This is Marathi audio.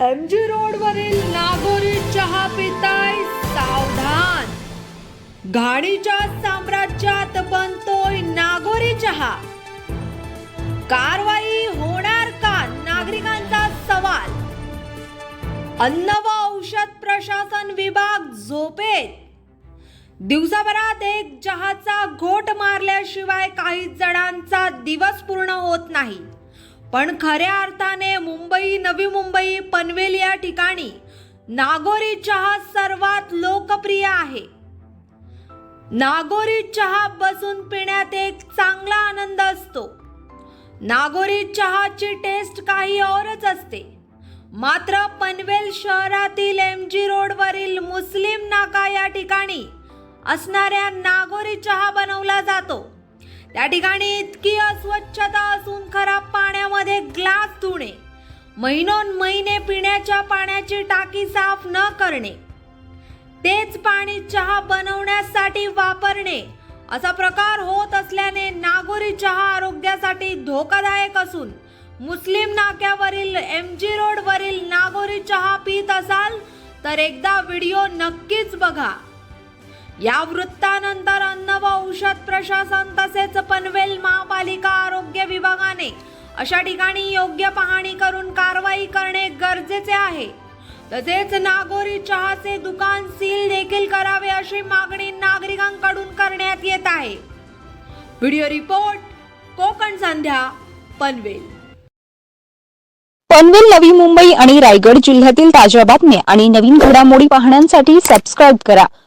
एम जी रोडवरील नागोरी चहा पिताय सावधान. घाणीच्या साम्राज्यात बनतोय नागोरी चहा. कारवाई होणार का नागरिकांचा सवाल? अन्न व औषध प्रशासन विभाग झोपेत. दिवसाभरात एक चहाचा घोट मारल्याशिवाय काही जणांचा दिवस पूर्ण होत नाही. पण खऱ्या अर्थाने मुंबई नवी मुंबई पनवेल या ठिकाणी नागोरी चहा सर्वात लोकप्रिय आहे. नागोरी चहा बसून पिण्यात एक चांगला आनंद असतो. नागोरी चहाची टेस्ट काही औरच असते. मात्र पनवेल शहरातील एम जी रोडवरील मुस्लिम नाका या ठिकाणी असणाऱ्या नागोरी चहा बनवला जातो. त्या ठिकाणी इतकी अस्वच्छता असून खराब पाण्यामध्ये ग्लास धुणे महिनोन महिने पिण्याच्या पाण्याची टाकी साफ न करणे तेच पाणी चहा बनवण्यासाठी वापरणे असा प्रकार होत असल्याने नागोरी चहा आरोग्यासाठी धोकादायक असून मुस्लिम नाक्यावरील एम जी रोडवरील नागोरी चहा पित असाल तर एकदा व्हिडिओ नक्कीच बघा. या वृत्तानंतर अन्न व औषध प्रशासन तसेच पनवेल महापालिका आरोग्य विभागाने अशा ठिकाणी योग्य पाहणी करून कारवाई करणे गरजेचे आहे. तसेच नागोरी चहाचे दुकान सील देखील करावे अशी मागणी नागरिकांकडून करण्यात येत आहे. Video report Konkan Sandhya Panvel. Panvel Navi Mumbai आणि रायगड जिल्ह्यातील ताज्या बातम्या आणि नवीन घडामोडी पाहण्यासाठी सबस्क्राईब करा.